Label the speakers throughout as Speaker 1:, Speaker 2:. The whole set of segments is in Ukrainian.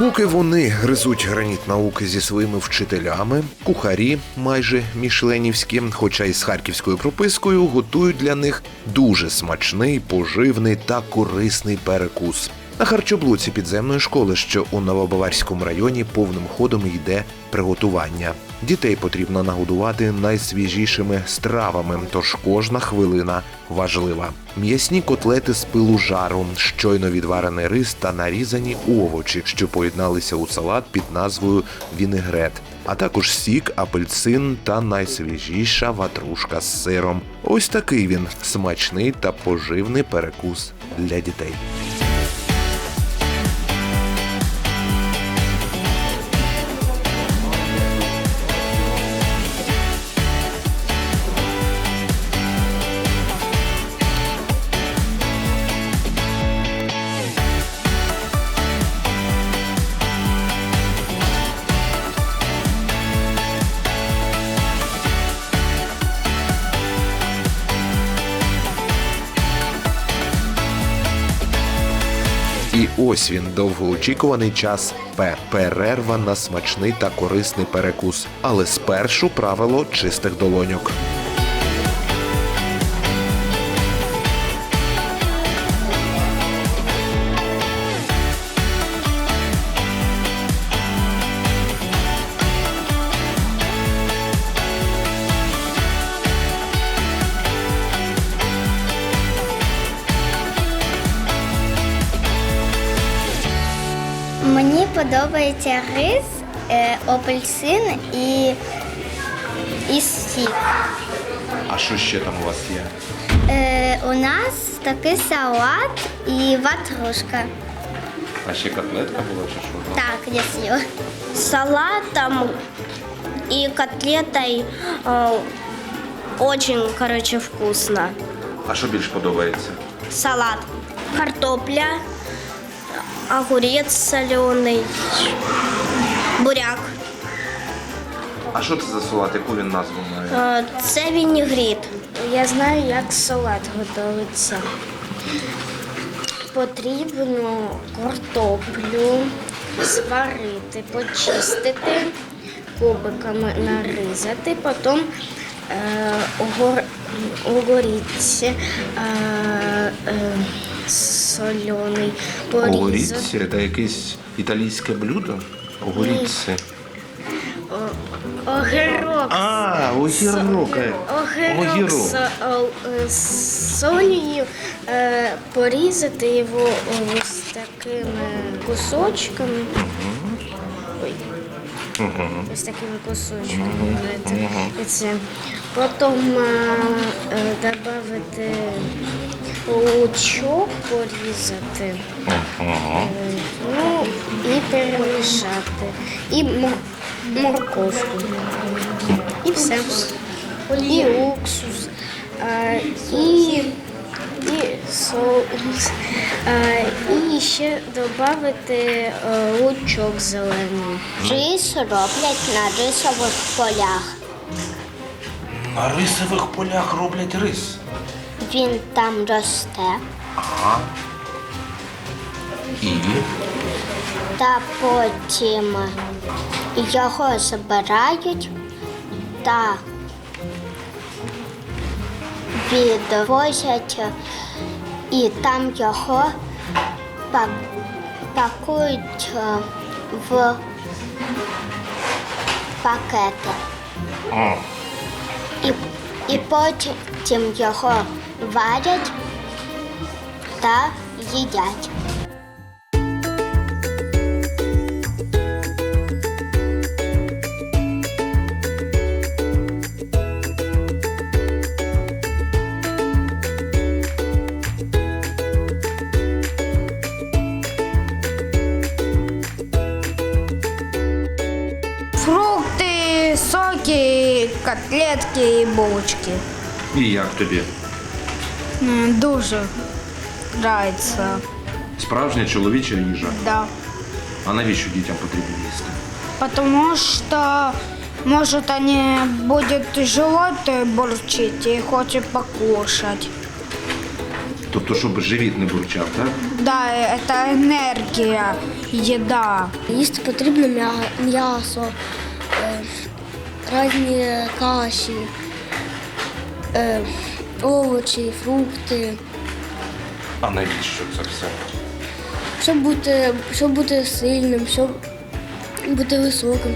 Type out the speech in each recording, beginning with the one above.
Speaker 1: Поки вони гризуть граніт науки зі своїми вчителями, кухарі, майже мішленівські, хоча й з харківською пропискою, готують для них дуже смачний, поживний та корисний перекус. На харчоблоці підземної школи, що у Новобаварському районі, повним ходом йде приготування. Дітей потрібно нагодувати найсвіжішими стравами, тож кожна хвилина важлива. М'ясні котлети з пилу жару, щойно відварений рис та нарізані овочі, що поєдналися у салат під назвою вінегрет, а також сік, апельсин та найсвіжіша ватрушка з сиром. Ось такий він смачний та поживний перекус для дітей. Ось він довгоочікуваний час П. Перерва на смачний та корисний перекус. Але спершу правило чистих долоньок.
Speaker 2: Подобається рис, е, апельсин і, і сік.
Speaker 1: А що ще там у вас є?
Speaker 2: Е, у нас такий салат і ватрушка.
Speaker 1: А ще котлетка була чи що?
Speaker 2: Так, я съела. Салатом и котлетой э, очень, короче, вкусно.
Speaker 1: А що більш подобається?
Speaker 2: Салат. Картопля, огурец соленый, буряк.
Speaker 1: А що це за салат? Яку він назву має?
Speaker 2: Е, Це вінігріт. Я знаю, як салат готується. Потрібно картоплю зварити, почистити, кубиками нарізати, потім е, огор, огурець е, е, соляний порізати.
Speaker 1: це якесь італійське блюдо? Огуріці.
Speaker 2: Огірок
Speaker 1: А, огірок.
Speaker 2: Огірок з е, е, порізати його ось такими кусочками. Ой. Ось такими кусочками. знаєте. І це. Потім е, е, додати лучок порізати. Е, Ну і перемішати. І морковку. І все. І уксус. е, І, і соус. е, І ще додати лучок зелений. Рис роблять на рисових полях.
Speaker 1: На рисових полях роблять рис.
Speaker 2: Він там росте.
Speaker 1: Ага. І
Speaker 2: Та потім його збирають та відвозять, і там його пакують в пакети. І, і потім його варять та їдять.
Speaker 3: Фрукти, соки, котлетки і булочки.
Speaker 1: І як тобі?
Speaker 3: Дуже нравится.
Speaker 1: Справжня чоловіча їжа.
Speaker 3: Да.
Speaker 1: А навіщо дітям потрібно їсти?
Speaker 3: Потому что может они будет живот бурчить и хочет покушать.
Speaker 1: Тобто, щоб живіт не бурчав, так?
Speaker 3: Да, это энергия. їда.
Speaker 4: Їсти потрібно м'я- м'ясо, е, різні каші, е, овочі, фрукти,
Speaker 5: А навіщо це все?
Speaker 4: щоб бути, щоб бути сильним, щоб бути високим.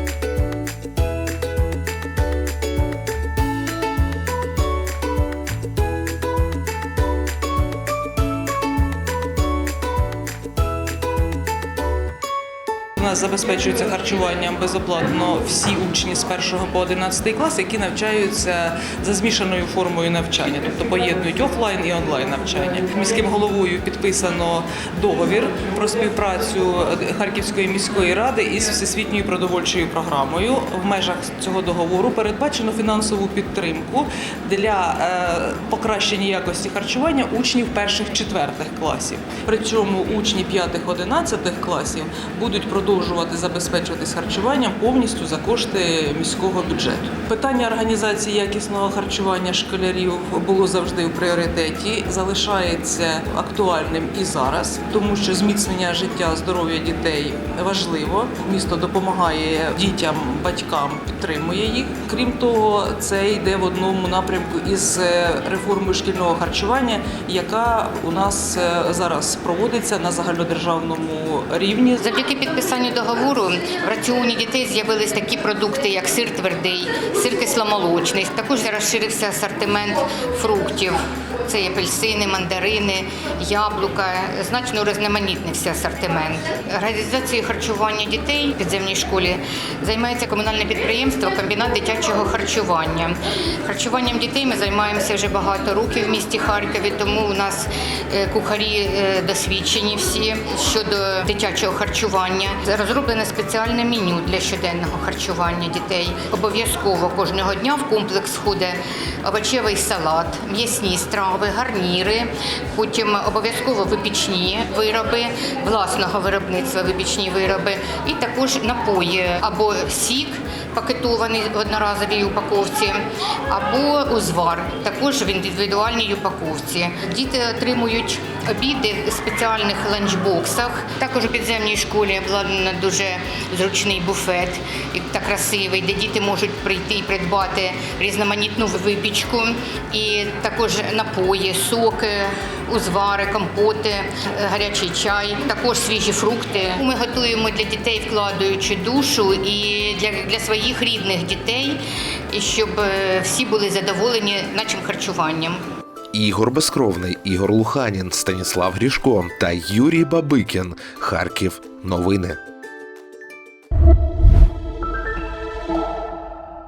Speaker 6: Нас забезпечується харчуванням безоплатно всі учні з 1 по 11 клас, які навчаються за змішаною формою навчання, тобто поєднують офлайн і онлайн навчання. Міським головою підписано договір про співпрацю Харківської міської ради із всесвітньою продовольчою програмою. В межах цього договору передбачено фінансову підтримку для е, покращення якості харчування учнів перших четвертих класів. При цьому учні п'ятих одинадцятих класів будуть продовжувати забезпечуватись харчуванням повністю за кошти міського бюджету. Питання організації якісного харчування школярів було завжди в пріоритеті, залишається актуальним і зараз, тому що зміцнення життя здоров'я дітей важливо. Місто допомагає дітям, батькам, підтримує їх. Крім того, це йде в одному напрямку із реформою шкільного харчування, яка у нас е, зараз проводиться на загальнодержавному рівні.
Speaker 7: Завдяки підписанню договору в раціоні дітей з'явились такі продукти, як сир твердий, сир кисломолочний. Також розширився асортимент фруктів. Це і апельсини, мандарини, яблука. Значно різноманітнився асортимент. Організацією харчування дітей в підземній школі займається комунальне підприємство Комбінат дитячого харчування. Харчуванням дітей ми займаємося вже багато років в місті Харкові, тому у нас е, кухарі е, досвідчені всі щодо дитячого харчування. Розроблене спеціальне меню для щоденного харчування дітей. Обов'язково кожного дня в комплекс входить овочевий салат, м'ясні страви, гарніри, потім обов'язково випічні вироби власного виробництва, випічні вироби, і також напої або сік пакетований в одноразовій упаковці, або узвар, також в індивідуальній упаковці. Діти отримують обіди в спеціальних ланчбоксах. Також у підземній школі обладнано дуже зручний буфет та красивий, де діти можуть прийти і придбати різноманітну випічку, і також напої, соки, узвари, компоти, е, гарячий чай, також свіжі фрукти. Ми готуємо для дітей, вкладаючи душу і для, для своїх рідних дітей, і щоб е, всі були задоволені нашим харчуванням.
Speaker 1: Ігор Безкровний, Ігор Луханін, Станіслав Грішко та Юрій Бабикін. Харків. Новини.